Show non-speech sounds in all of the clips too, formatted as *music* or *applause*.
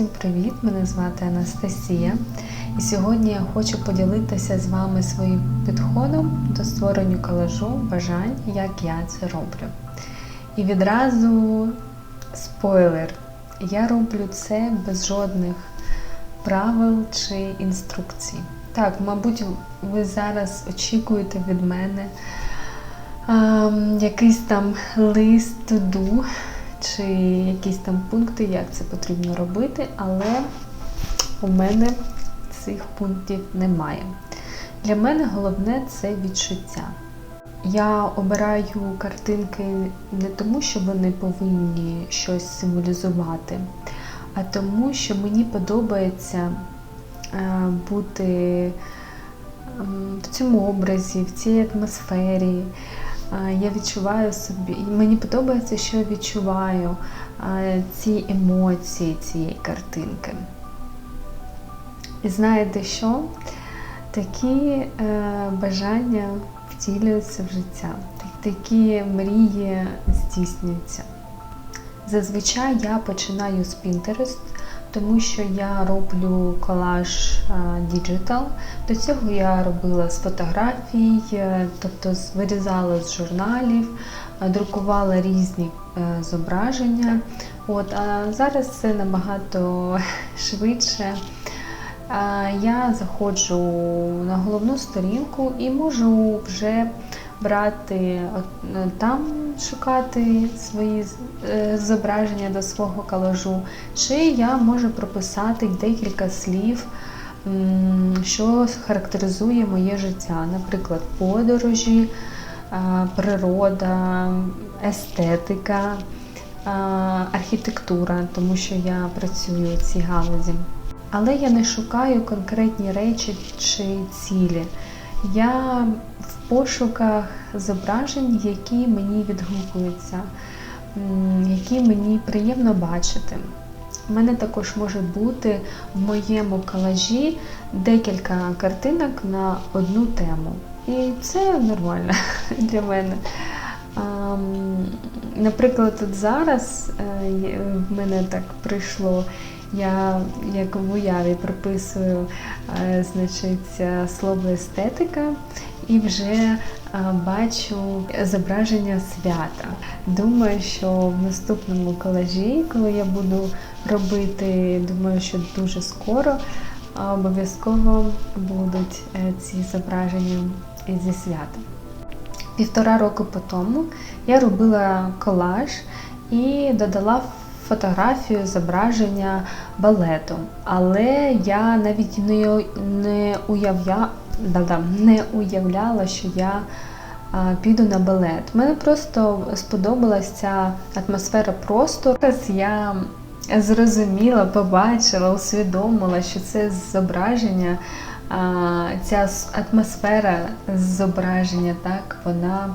Всім привіт! Мене звати Анастасія. І сьогодні я хочу поділитися з вами своїм підходом до створення колажу бажань, як я це роблю. І відразу спойлер. Я роблю це без жодних правил чи інструкцій. Так, мабуть, ви зараз очікуєте від мене а, якийсь там лист туду чи якісь там пункти, як це потрібно робити, але у мене цих пунктів немає. Для мене головне це відчуття. Я обираю картинки не тому, що вони повинні щось символізувати, а тому, що мені подобається е, бути в цьому образі, в цій атмосфері. Я відчуваю собі, мені подобається, що я відчуваю ці емоції цієї картинки. І знаєте що? Такі е, бажання втілюються в життя, такі мрії здійснюються. Зазвичай я починаю з Pinterest, тому що я роблю колаж діджитал. До цього я робила з фотографій, е, тобто вирізала з журналів, друкувала різні е, зображення. От, А зараз це набагато *laughs* швидше. Я заходжу на головну сторінку і можу вже брати е, там, шукати свої е, зображення до свого колажу, чи я можу прописати декілька слів, що характеризує моє життя, наприклад, подорожі, природа, естетика, архітектура, тому що я працюю в цій галузі. Але я не шукаю конкретні речі чи цілі. Я в пошуках зображень, які мені відгукуються, які мені приємно бачити. У мене також може бути в моєму колажі декілька картинок на одну тему. І це нормально *laughs* для мене. Наприклад, от зараз е, в мене так прийшло я як в уяві прописую е, значить, е, слово естетика і вже е, бачу зображення свята. Думаю, що в наступному колажі, коли я буду робити, думаю, що дуже скоро обов'язково будуть ці зображення зі свята. Півтора року по тому я робила колаж і додала фотографію зображення балету. Але я навіть не не, уявля, не уявляла, що я а, піду на балет. Мені просто сподобалася ця атмосфера простору. Я зрозуміла, побачила, усвідомила, що це зображення. Ця атмосфера зображення, так, вона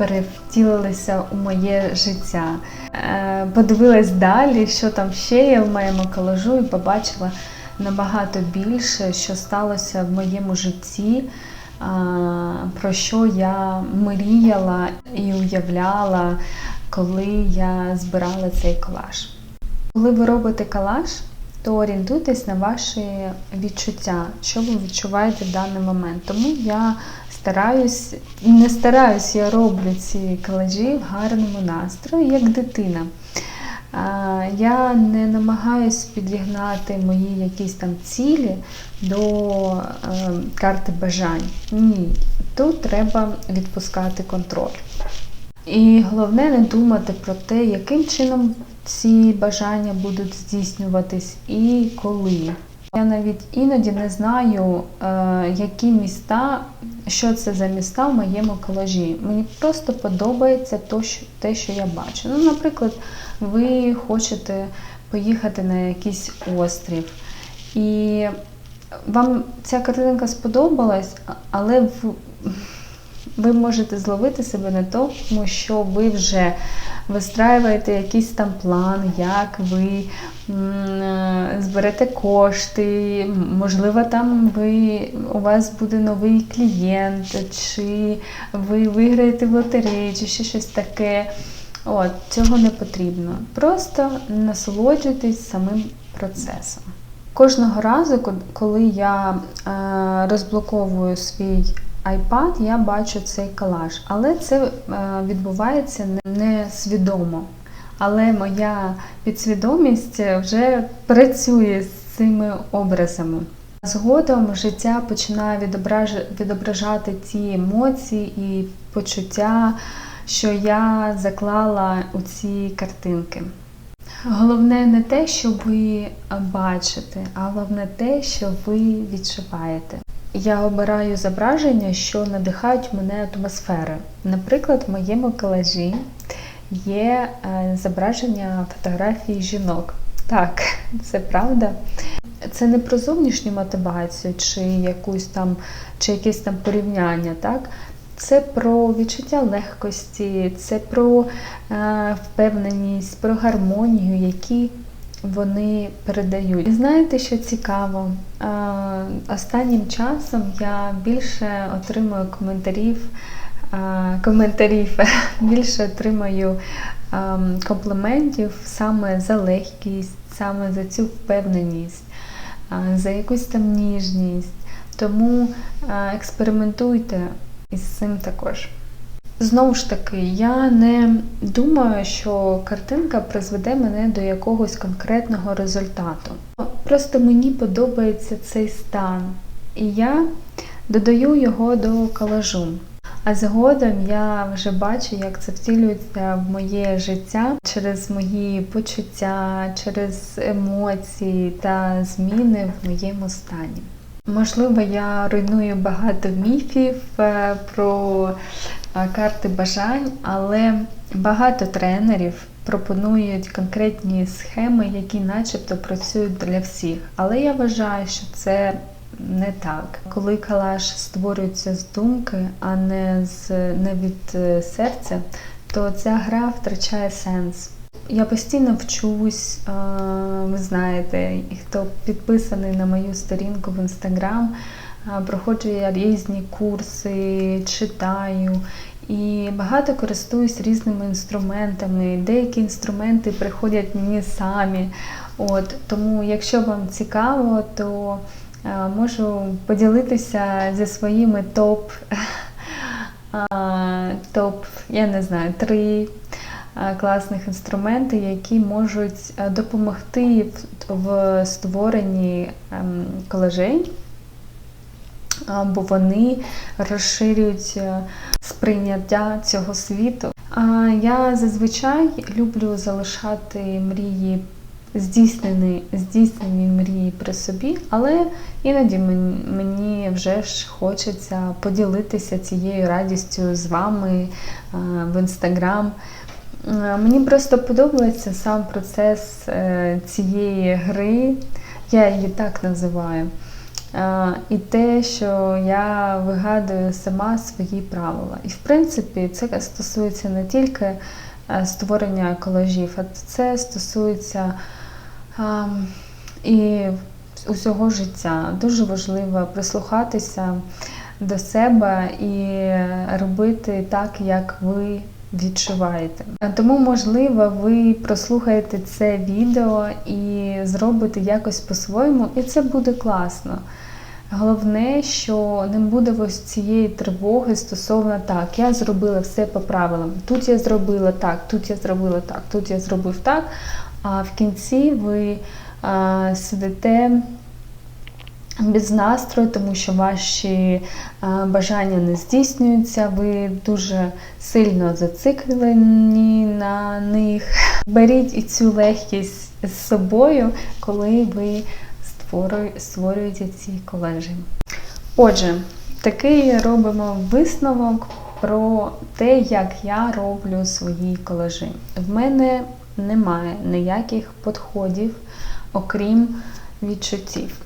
перевтілилися у моє життя. Е, подивилась далі, що там ще є в моєму колажу, і побачила набагато більше, що сталося в моєму житті, про що я мріяла і уявляла, коли я збирала цей колаж. Коли ви робите колаж, то орієнтуйтесь на ваші відчуття, що ви відчуваєте в даний момент. Тому я стараюсь, не стараюсь, я роблю ці колажі в гарному настрої, як дитина. Я не намагаюсь підігнати мої якісь там цілі до е, карти бажань. Ні, тут треба відпускати контроль. І головне не думати про те, яким чином ці бажання будуть здійснюватись і коли. Я навіть іноді не знаю, е, які міста, що це за міста в моєму колажі. Мені просто подобається те, що я бачу. Ну, Наприклад, ви хочете поїхати на якийсь острів, і вам ця картинка сподобалась, але ви можете зловити себе на тому, що ви вже вистраюєте якийсь там план, як ви е, зберете кошти, можливо, там ви, у вас буде новий клієнт, чи ви виграєте в лотереї, чи ще щось таке. От, цього не потрібно. Просто насолоджуйтесь самим процесом. Кожного разу, ко- коли я е, розблоковую свій iPad, я бачу цей колаж. Але це е, відбувається не- несвідомо. Але моя підсвідомість вже працює з цими образами. Згодом життя починає відображати ті емоції і почуття, що я заклала у ці картинки. Головне не те, що ви бачите, а головне те, що ви відчуваєте. Я обираю зображення, що надихають мене атмосфери. Наприклад, в моєму колажі є е, зображення фотографій жінок. Так, *laughs* це правда. Це не про зовнішню мотивацію чи якусь там, чи якесь там порівняння, так? Це про відчуття легкості, це про е, впевненість, про гармонію, які вони передають. І знаєте, що цікаво? Останнім часом я більше отримую коментарів, коментарів *laughs* більше отримую компліментів саме за легкість, саме за цю впевненість, за якусь там ніжність. Тому експериментуйте із цим також. Знову ж таки, я не думаю, що картинка призведе мене до якогось конкретного результату. Просто мені подобається цей стан, і я додаю його до колажу. А згодом я вже бачу, як це втілюється в моє життя через мої почуття, через емоції та зміни в моєму стані. Можливо, я руйную багато міфів е, про карти бажань, але багато тренерів пропонують конкретні схеми, які начебто працюють для всіх. Але я вважаю, що це не так. Коли калаш створюється з думки, а не з не від е, серця, то ця гра втрачає сенс. Я постійно вчусь, е, ви знаєте, хто підписаний на мою сторінку в інстаграм, е, проходжу я різні курси, читаю і багато користуюсь різними інструментами. Деякі інструменти приходять мені самі. От, тому, якщо вам цікаво, то е, можу поділитися зі своїми топ, *laughs* а, топ, я не знаю, три е, класних інструменти, які можуть е, допомогти в, в створенні ем, колажей, а, бо вони розширюють е, сприйняття цього світу. А я зазвичай люблю залишати мрії здійснені, здійснені мрії при собі, але іноді мені, вже ж хочеться поділитися цією радістю з вами в інстаграм. Е, Мені просто подобається сам процес е, цієї гри, я її так називаю. Е, І те, що я вигадую сама свої правила. І в принципі, це стосується не тільки е, створення колажів, а це стосується і усього життя. Дуже важливо прислухатися до себе і робити так, як ви відчуваєте. Тому, можливо, ви прослухаєте це відео і зробите якось по-своєму, і це буде класно. Головне, що не буде ось цієї тривоги стосовно так, я зробила все по правилам. Тут я зробила так, тут я зробила так, тут я зробив так. А в кінці ви а, сидите без настрою, тому що ваші бажання не здійснюються, ви дуже сильно зациклені на них. Беріть і цю легкість з собою, коли ви створюєте ці колежі. Отже, такий робимо висновок про те, як я роблю свої колежі. В мене немає ніяких підходів, окрім відчуттів.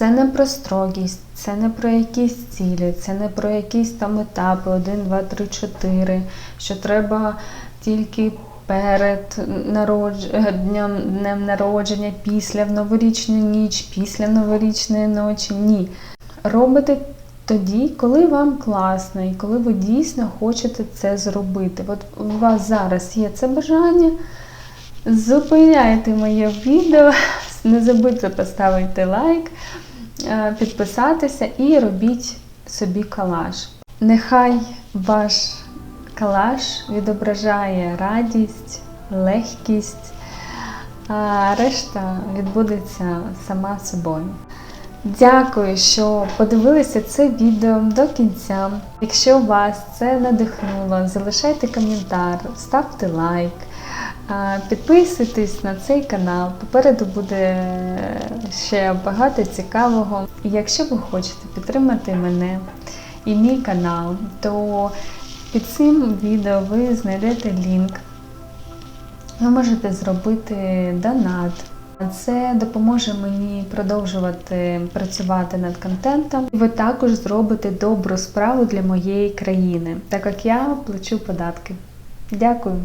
Це не про строгість, це не про якісь цілі, це не про якісь там етапи 1, 2, 3, 4, що треба тільки перед народж... днем, днем народження, після в новорічну ніч, після новорічної ночі. Ні. Робите тоді, коли вам класно і коли ви дійсно хочете це зробити. От у вас зараз є це бажання, зупиняйте моє відео, *laughs* не забудьте поставити лайк, підписатися і робіть собі калаш. Нехай ваш калаш відображає радість, легкість, а решта відбудеться сама собою. Дякую, що подивилися це відео до кінця. Якщо вас це надихнуло, залишайте коментар, ставте лайк, підписуйтесь на цей канал. Попереду буде ще багато цікавого. І якщо ви хочете підтримати мене і мій канал, то під цим відео ви знайдете лінк. Ви можете зробити донат. Це допоможе мені продовжувати працювати над контентом. Ви також зробите добру справу для моєї країни, так як я плачу податки. Дякую.